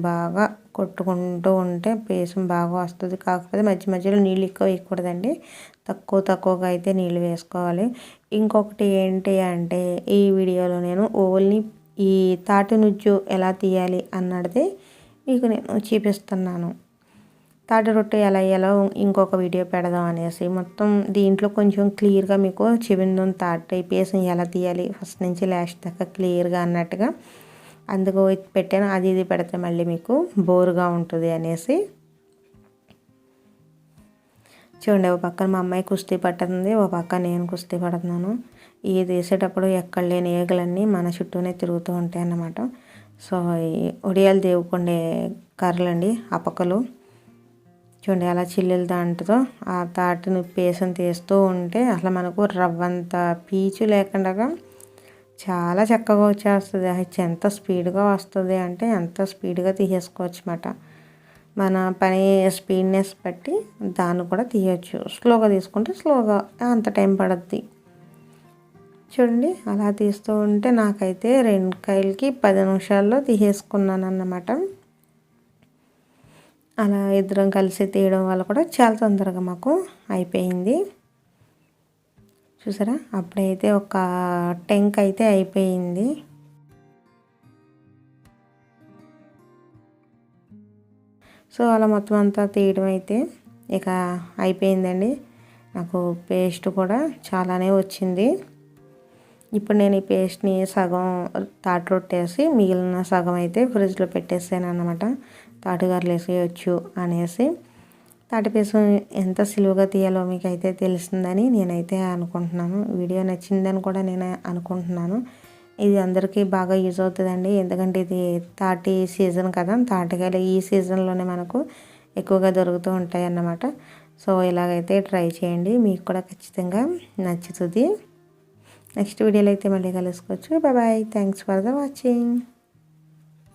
బాగా కొట్టుకుంటూ ఉంటే పేసం బాగా వస్తుంది. కాకపోతే మధ్య మధ్యలో నీళ్ళు ఎక్కువ వేయకూడదండి. తక్కువ తక్కువగా అయితే నీళ్ళు వేసుకోవాలి. ఇంకొకటి ఏంటి అంటే ఈ వీడియోలో నేను ఓన్లీ ఈ తాటి నుజ్జు ఎలా తీయాలి అన్నది మీకు నేను చూపిస్తున్నాను. తాటి రొట్టె ఎలా ఎలా ఇంకొక వీడియో పెడదాం అనేసి. మొత్తం దీంట్లో కొంచెం క్లియర్గా మీకు చెవిందం తాటి పేసం ఎలా తీయాలి ఫస్ట్ నుంచి లాస్ట్ దాకా క్లియర్గా అన్నట్టుగా అందుకు పెట్టాను. అది ఇది పెడితే మళ్ళీ మీకు బోరుగా ఉంటుంది అనేసి. చూడండి ఒక పక్కన మా అమ్మాయి కుస్తీ పట్టుతుంది ఒక పక్క నేను కుస్తీ పడుతున్నాను. ఇది వేసేటప్పుడు ఎక్కడ లేని ఏగలన్నీ మన చుట్టూనే తిరుగుతూ ఉంటాయి అన్నమాట. సో ఒడియాలు దేవుకుండే కర్రలండి అపకలు చూడండి అలా చిల్లులు దాంట్లో ఆ తాటిని పేసం తీస్తూ ఉంటే అసలు మనకు రవ్వంత పీచు లేకుండా చాలా చక్కగా వచ్చేస్తుంది. ఎంత స్పీడ్గా వస్తుంది అంటే ఎంత స్పీడ్గా తీసేసుకోవచ్చు అన్నమాట మన పని స్పీడ్నెస్ బట్టి దాన్ని కూడా తీయచ్చు. స్లోగా తీసుకుంటే స్లోగా అంత టైం పడుద్ది. చూడండి అలా తీస్తూ ఉంటే నాకైతే రెండు కాయలకి పది నిమిషాల్లో తీసేసుకున్నాను అన్నమాట అలా ఇద్దరం కలిసి తీయడం వల్ల కూడా చాలా తొందరగా మాకు అయిపోయింది. చూసారా? అప్పుడైతే ఒక టెంక్ అయితే అయిపోయింది. సో అలా మొత్తం అంతా తీయడం అయితే ఇక అయిపోయిందండి. నాకు పేస్ట్ కూడా చాలానే వచ్చింది. ఇప్పుడు నేను ఈ పేస్ట్ని సగం తాటు రొట్టేసి మిగిలిన సగం అయితే ఫ్రిడ్జ్లో పెట్టేసాను అనమాట తాటుగారులు వేసేయచ్చు అనేసి. తాటిపీసం ఎంత సులువుగా తీయాలో మీకు అయితే తెలుస్తుందని నేనైతే అనుకుంటున్నాను. వీడియో నచ్చిందని కూడా నేను అనుకుంటున్నాను. ఇది అందరికీ బాగా యూజ్ అవుతుందండి. ఎందుకంటే ఇది తాటి సీజన్ కదా. తాటికాయలు ఈ సీజన్లోనే మనకు ఎక్కువగా దొరుకుతూ ఉంటాయి అన్నమాట సో ఇలాగైతే ట్రై చేయండి. మీకు కూడా ఖచ్చితంగా నచ్చుతుంది. నెక్స్ట్ వీడియోలో అయితే మళ్ళీ కలుసుకోవచ్చు. Bye. Thanks for the watching.